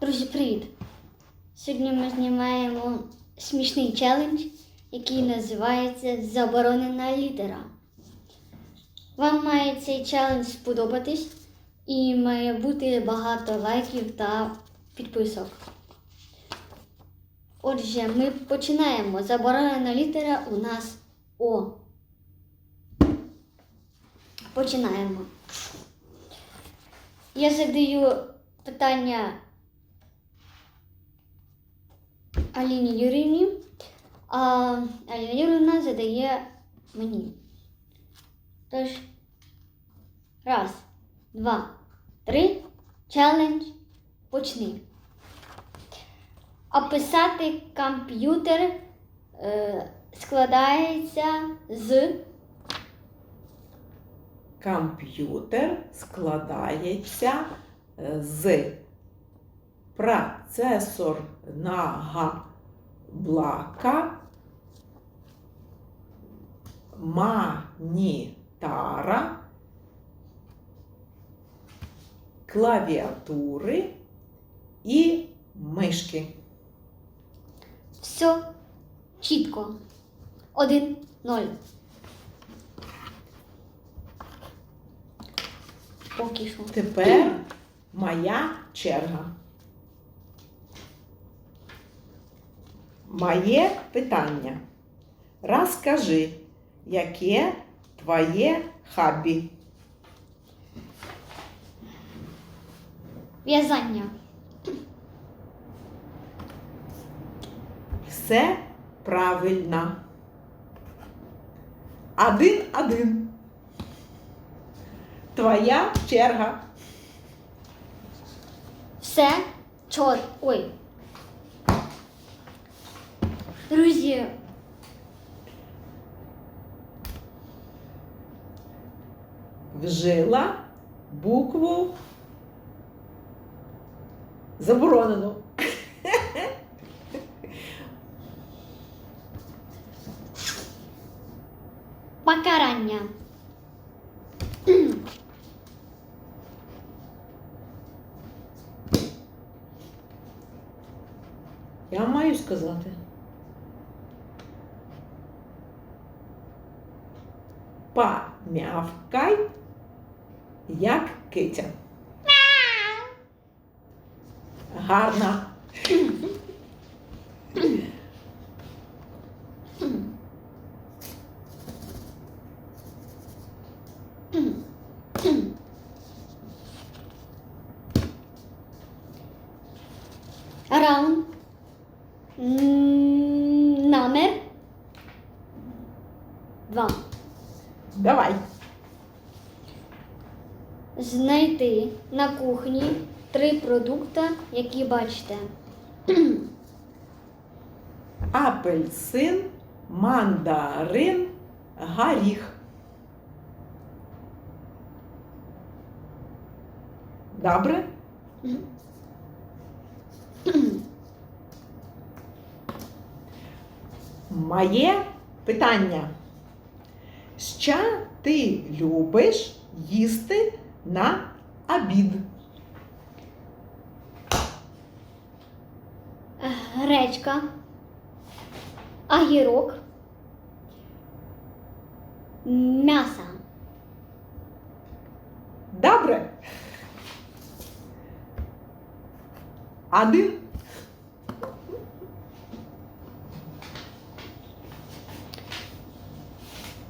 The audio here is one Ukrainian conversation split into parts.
Друзі, привіт! Сьогодні ми знімаємо смішний челендж, який називається Заборонена літера. Вам має цей челендж сподобатись і має бути багато лайків та підписок. Отже, ми починаємо. Заборонена літера у нас О. Починаємо. Я задаю питання Аліні Юрівні, а Аліна Юрівна задає мені. Тож, раз, два, три, челендж, почни. Описати комп'ютер е, складається з Комп'ютер складається е, з процесорного блока, монітора, клавіатури і мишки. все чітко. Один, ноль. Поки що. Тепер моя черга. Моє питання. Розкажи, яке твоє хобі? В'язання. Все правильно. Один-один. Твоя черга. Все чот. Ой. Друзі. Вжила букву заборонену. Покарання. Я маю сказати. Помявкай, як китя. Гарна. Раунд. М, Номер. Два. Давай. Знайти на кухні три продукти, які бачите. Апельсин, мандарин, горіх. Добре? Моє питання. Що ти любиш їсти на обід? Гречка, огірок, м'ясо. Добре. Один.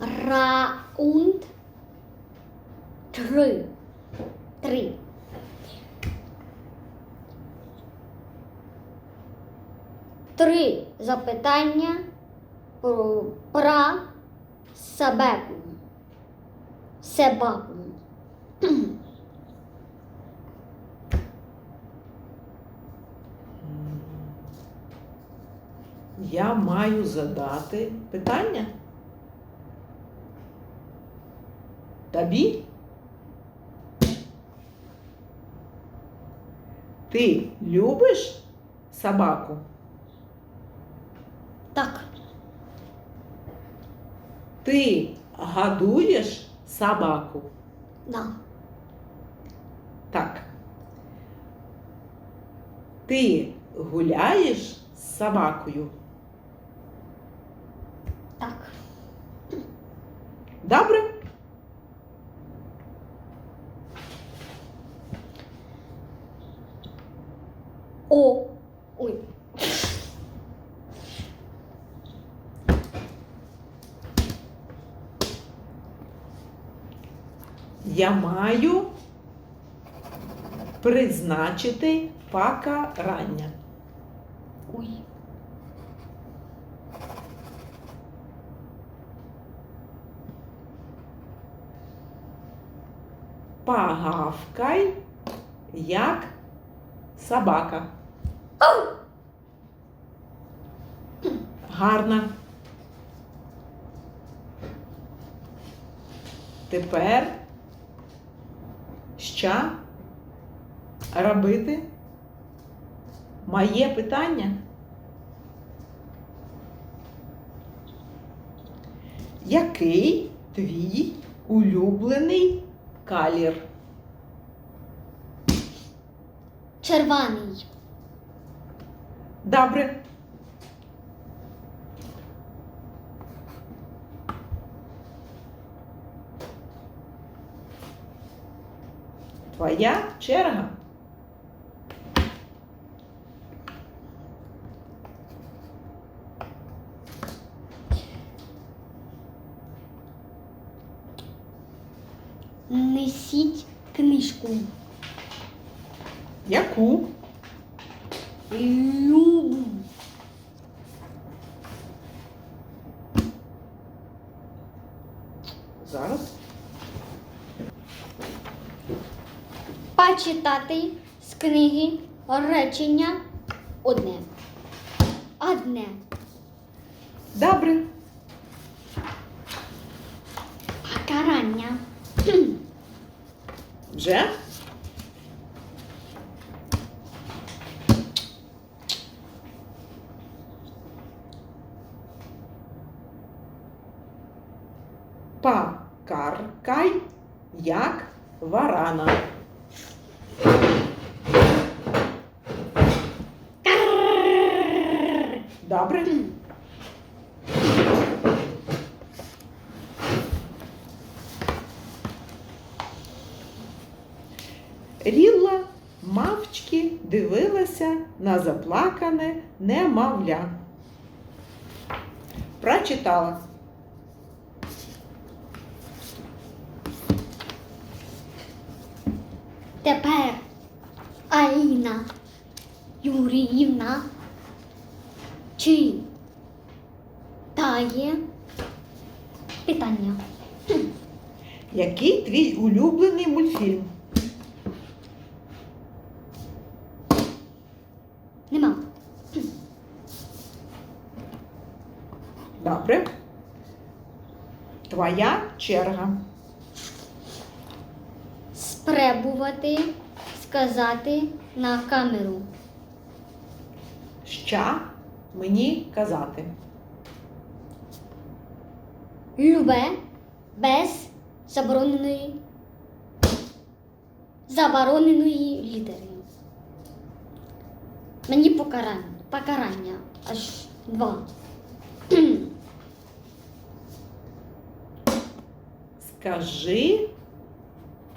Раунд. Три. Три запитання про, про собаку. Собаку. Я маю задати питання. Тобі? Ти любиш собаку? Так. Ти годуєш собаку? Да. Так. Ти гуляєш з собакою? Так. Добре? О. Ой. Я маю призначити покарання. Ой. Погавкай, як собака. Гарно. Тепер що робити? Моє питання. Який твій улюблений калір? Червоний. Добре. Твоя черга. Несіть книжку. Яку? Любу. Зараз. Почитати з книги речення одне. Одне. Добре. Покарання. Вже? Покаркай, як варана. Добре? Рілла мавчки дивилася на заплакане немовля. Прочитала. Тепер Аліна Юріївна чи тає питання. Який твій улюблений мультфільм? Нема. Добре. Твоя черга. Спробувати сказати на камеру. Що мені казати? Любе без забороненої забороненої літери. Мені покарання, покарання аж два. Скажи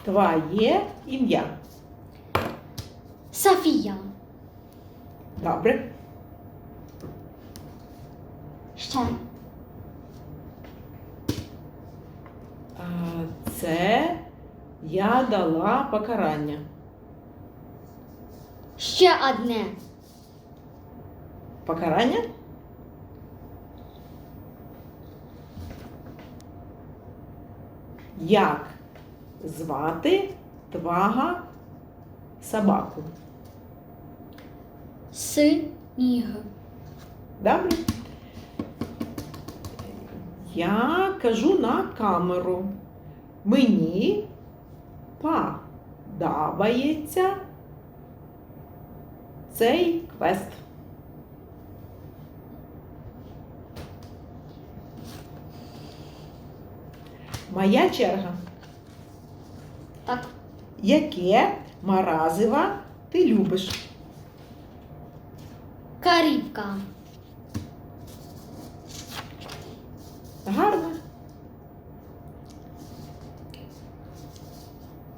твоє ім'я. Софія. Добре. Ще. А, Це я дала покарання. Ще одне. Покарання? Як звати твага собаку? Сніг. Добре? Я кажу на камеру. Мені подобається цей квест. Моя черга. Так. Яке морозиво ти любиш? Карібка. Гарно.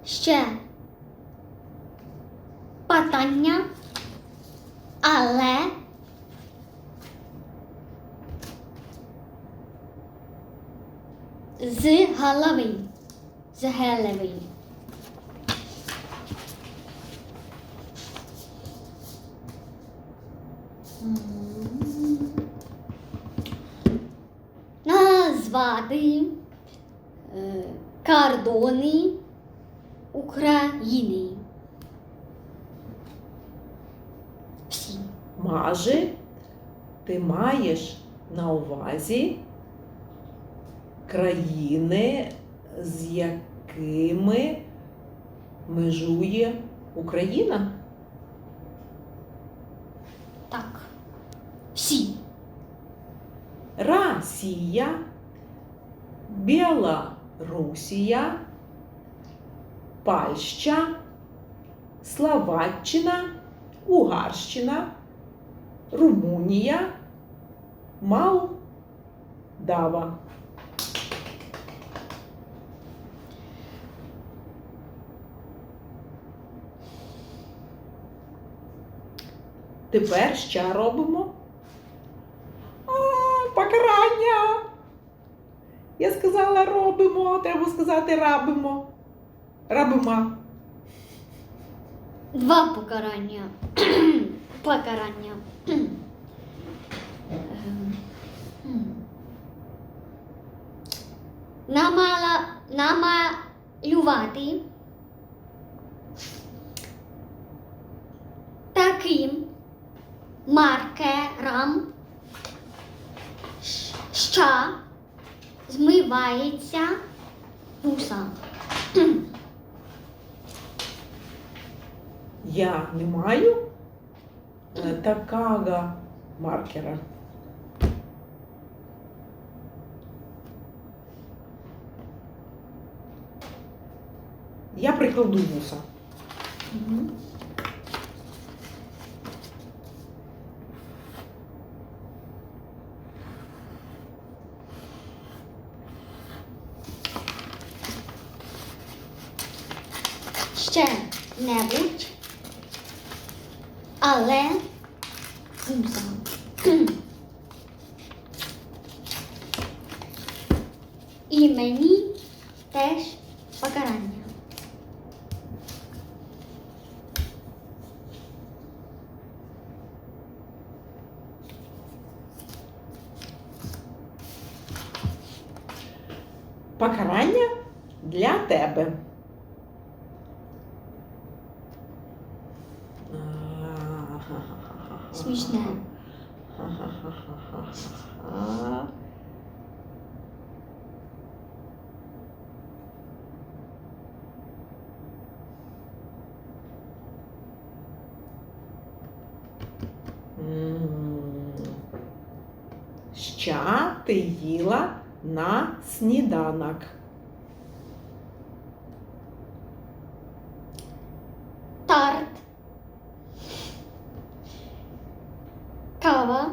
Ще питання, але з голови. З голови. Назвати е, кордони України. Всі. Маже, ти маєш на увазі країни, з якими межує Україна? Так. Всі. Росія, Білорусія, Польща, Словаччина, Угарщина, Румунія, Молдава. Тепер що робимо? А, покарання. Я сказала робимо, треба сказати рабимо. Рабима. Два покарання. покарання. Ем. Намала, намалювати таким маркером, щ- що змивається вуса. Я не маю такого маркера. Я прикладу вуса. ще І мені теж покарання. Покарання для тебе. Смішне. Ха-ха-ха-ха-ха-ха. Що ти їла на сніданок? Тарт. Кава.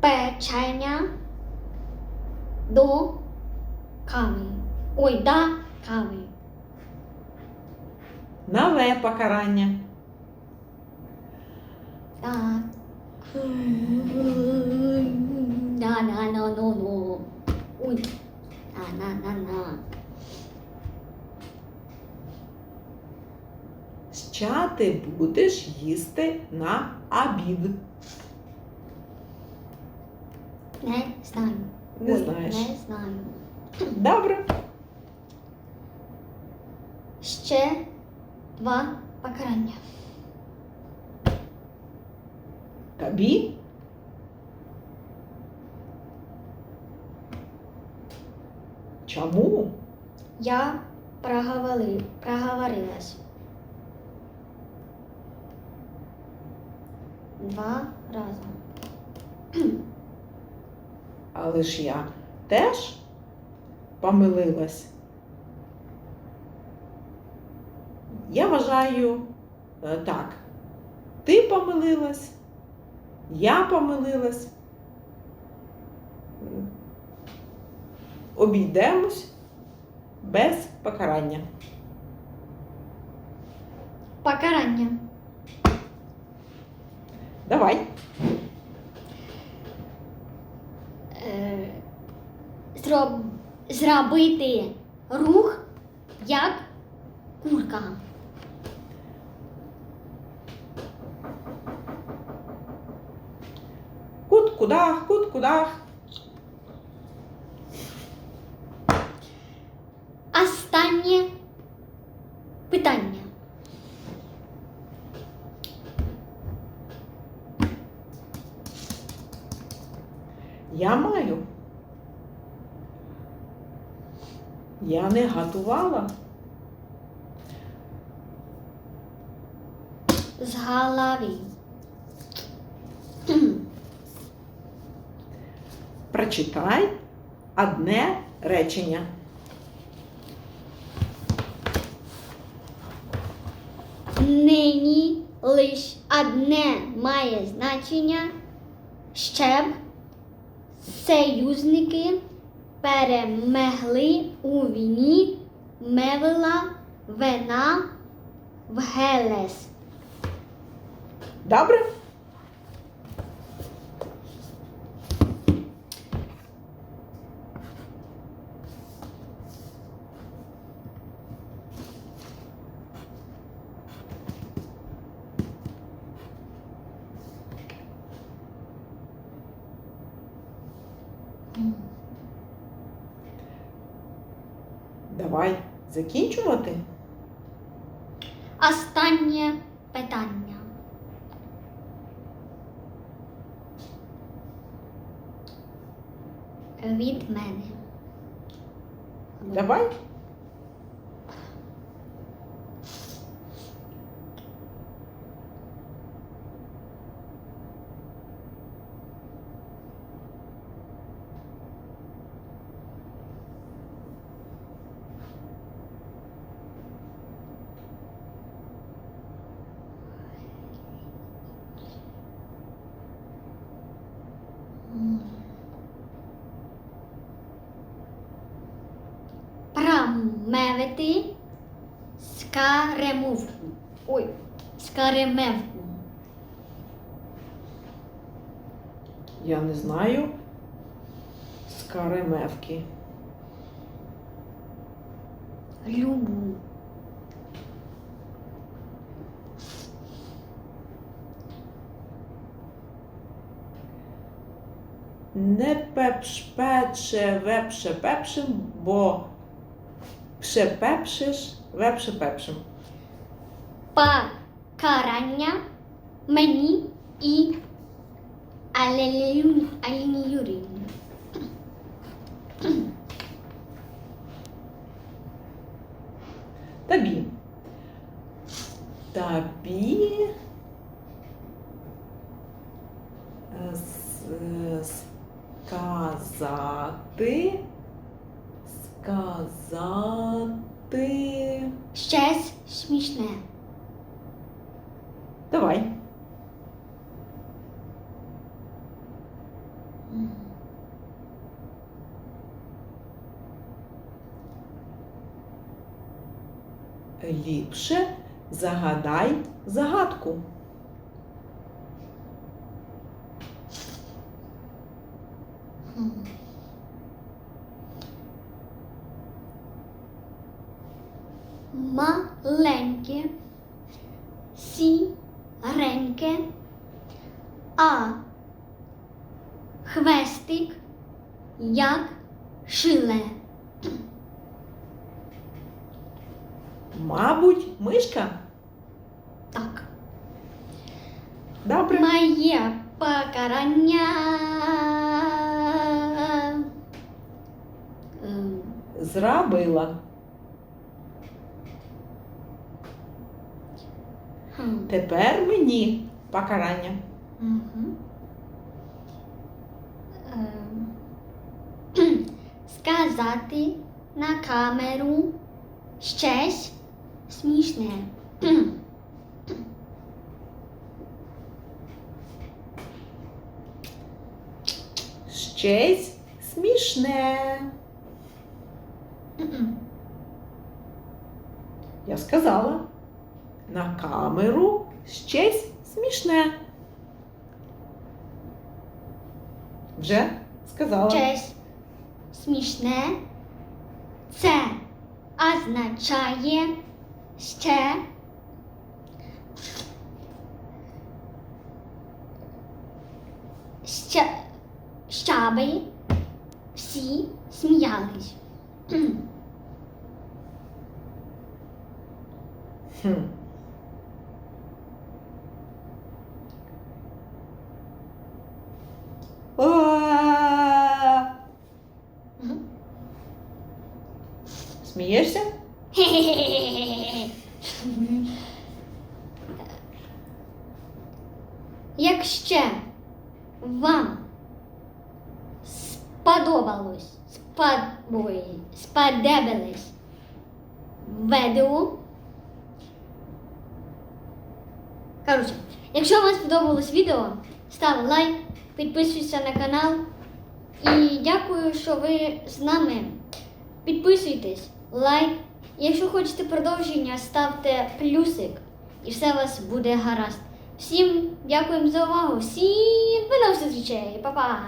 Печення до кави. Ой, да кави. Нове покарання. Так. На на на на на. Ой. На на на на. Що ти будеш їсти на обід? Не знаю. Не Ой, знаєш. Не знаю. Добре. Ще два покарання. Тобі? Чому? Я проговорив, проговорилась. Два рази. Але ж я теж помилилась. Я вважаю Е, Так, ти помилилась, я помилилась. Обійдемось без покарання. Покарання. Давай. Е, зроб, зробити рух як курка. Кут-кудах, кут-кудах. Останнє питання. Я маю. Я готувала. З голови. Прочитай одне речення. Нині лиш одне має значення, щоб союзники перемогли у війні мевила вина в Гелес. Добре? Давай закінчувати. Останнє питання. Від мене. Давай. Промовити скаремовку. Ой, скаремевку. Я не знаю. Скаремевки. Любу. Не пепш пече, вепше пепшим, бо пшепепшиш, вепше пепшим. Покарання мені і Аліні Юріївні. Тобі. Тобі. е, с- е, Сказати. Сказати. Щось смішне. Давай. Ліпше загадай загадку. Зрабила, Тепер мені покарання. Ем. Сказати на камеру щось смішне. Щось смішне. Я сказала. На камеру щось смішне. Вже сказала. Щось смішне. Це означає ще ще щаби всі сміялись. Хм. Смієшся? Якщо вам сподобалось, сподобалось, сподобалось відео. Коротше, якщо вам сподобалось відео, став лайк, підписуйся на канал. І дякую, що ви з нами. Підписуйтесь, лайк. Якщо хочете продовження, ставте плюсик і все у вас буде гаразд. Всім дякуємо за увагу. Всім до нових зустрічей. Па-па!